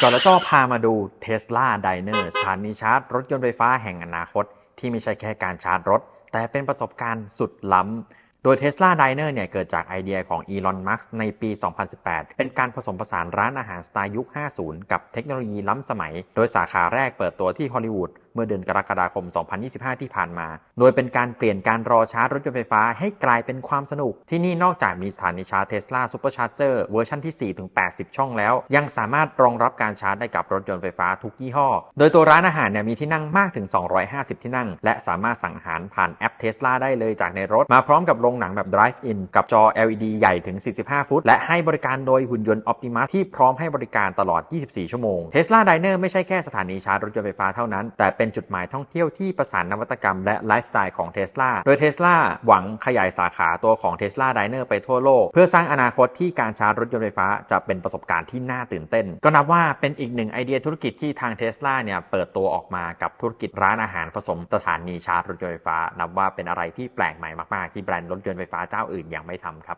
ก่อนแล้วจ้อพามาดูเทสลาไดเนอร์สถานีชาร์จรถยนต์ไฟฟ้าแห่งอนาคต ที่ไม่ใช่แค่การชาร์จรถ แต่เป็นประสบการณ์สุดล้ำ โดย Tesla Diner เนี่ยเกิดจากไอเดียของ Elon Musk ในปี 2018 เป็นการผสมผสานร้านอาหารสไตล์ยุค 50 กับเทคโนโลยีล้ำสมัย โดยสาขาแรกเปิดตัวที่ฮอลลีวูด เมื่อเดือนกรกฎาคม 2025 ที่ผ่านมา โดยเป็นการเปลี่ยนการรอชาร์จรถยนต์ไฟฟ้าให้กลายเป็นความสนุก ที่นี่นอกจากมีสถานีชาร์จ Tesla Supercharger เวอร์ชันที่ 4 ถึง 80 ช่องแล้ว ยังสามารถรองรับการชาร์จได้กับรถยนต์ไฟฟ้าทุกยี่ห้อ โดยตัวร้านอาหารเนี่ยมีที่นั่งมากถึง 250 ที่นั่ง และสามารถสั่งอาหารผ่านแอป Tesla ได้เลยจากในรถ มาพร้อมกับโรงหนังแบบ Drive-in กับจอ LED ใหญ่ถึง 45 ฟุต และให้บริการโดยหุ่นยนต์ Optimus ที่พร้อมให้บริการตลอด 24 ชั่วโมง Tesla Diner ไม่ใช่แค่สถานีชาร์จรถยนต์ไฟฟ้าเท่านั้น แต่เป็นจุดหมายท่องเที่ยวที่ประสานนวัตกรรมและไลฟ์สไตล์ของ Tesla โดย Tesla หวังขยายสาขาตัวของ Tesla Diner ไปทั่วโลก เพื่อสร้างอนาคตที่การชาร์จรถยนต์ไฟฟ้าจะเป็นประสบการณ์ที่น่าตื่นเต้น ก็นับว่าเป็นอีกหนึ่งไอเดียธุรกิจที่ทาง Tesla เนี่ยเปิดตัวออกมากับธุรกิจร้านอาหารผสมสถานีชาร์จรถยนต์ไฟฟ้า นับว่าเป็นอะไรที่แปลกใหม่มาก ๆ ที่แบรนด์รถยนต์ไฟฟ้าเจ้าอื่นยังไม่ทำครับ